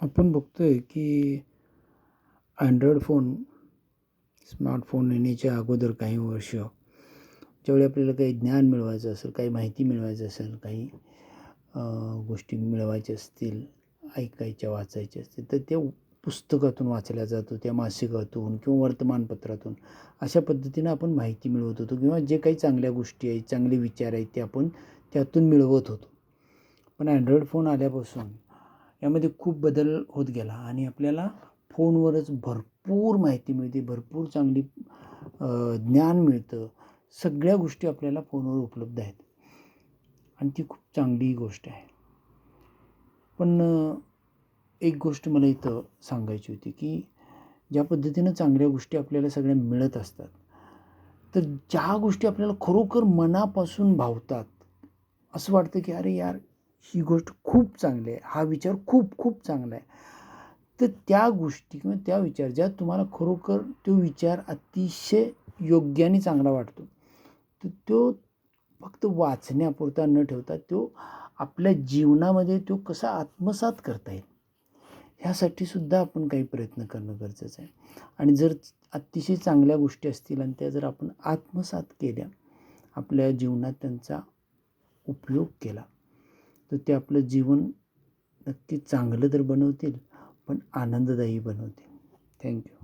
आपण बघतो आहे की अँड्रॉईड फोन स्मार्टफोन येण्याच्या अगोदर काही वर्ष ज्यावेळी आपल्याला काही ज्ञान मिळवायचं असेल काही माहिती मिळवायचं असेल काही गोष्टी मिळवायच्या असतील ऐकायच्या वाचायच्या असतील तर त्या पुस्तकातून वाचल्या जातो त्या मासिकातून किंवा वर्तमानपत्रातून. अशा पद्धतीनं आपण माहिती मिळवत होतो किंवा जे काही चांगल्या गोष्टी आहेत चांगले विचार आहेत ते आपण त्यातून मिळवत होतो. पण अँड्रॉईड फोन आल्यापासून यामध्ये खूप बदल होत गेला आणि आपल्याला फोनवरच भरपूर माहिती मिळते भरपूर चांगली ज्ञान मिळतं. सगळ्या गोष्टी आपल्याला फोनवर उपलब्ध आहेत. आणि ती खूप चांगली गोष्ट आहे. पण एक गोष्ट मला इथं सांगायची होती की ज्या पद्धतीनं चांगल्या गोष्टी आपल्याला सगळ्या मिळत असतात तर ज्या गोष्टी आपल्याला खरोखर मनापासून भावतात असं वाटतं की अरे यार ही गोष्ट खूप चांगली आहे. हा विचार खूप खूप चांगला आहे. तर त्या गोष्टी किंवा त्या विचार ज्या तुम्हाला खरोखर तो विचार अतिशय योग्य आणि चांगला वाटतो. तर तो फक्त वाचण्यापुरता न ठेवता तो आपल्या जीवनामध्ये तो कसा आत्मसात करता येईल ह्यासाठी सुद्धा आपण काही प्रयत्न करणं गरजेचं आहे. आणि जर अतिशय चांगल्या गोष्टी असतील आणि त्या जर आपण आत्मसात केल्या आपल्या जीवनात त्यांचा उपयोग केला तर ते आपलं जीवन नक्की चांगलं तर बनवतील पण आनंददायी बनवतील. थँक्यू